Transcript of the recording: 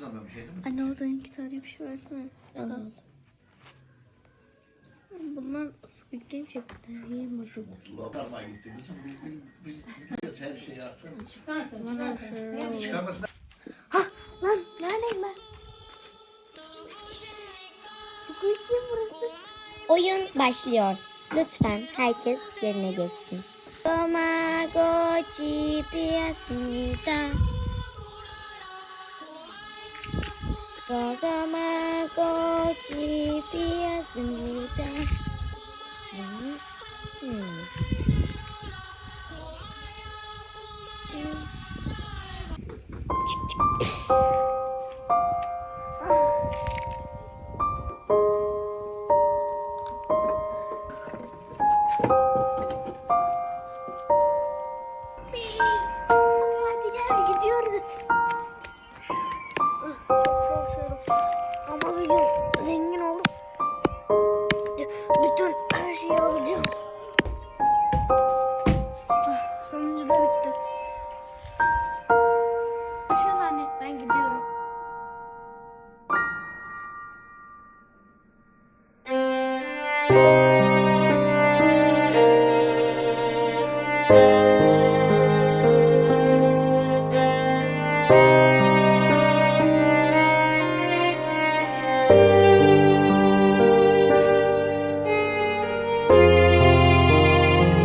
Şuna ben bir şey dedim. Anne oradan iki tane bir şey versene. Anladım. Bunlar Squid Game şeklinde. Yiyeyim bakalım. Logarma gitti kızım. Biz, biz, biz, biz her şeyi artık. Çıkarsın şöyle oluyor. Çıkarmasın. Lan neredeyim ben? Squid Game burası. Oyun başlıyor. Lütfen herkes yerine geçsin. Tamagotchi piyasnita. 소감한 꽃이 피었습니다. 음. 음. 삐 Gün zengin olup bütün her şeyi alacağım. Ah, bitti. Görüşürüz anne. Ben gidiyorum. Tamagotchi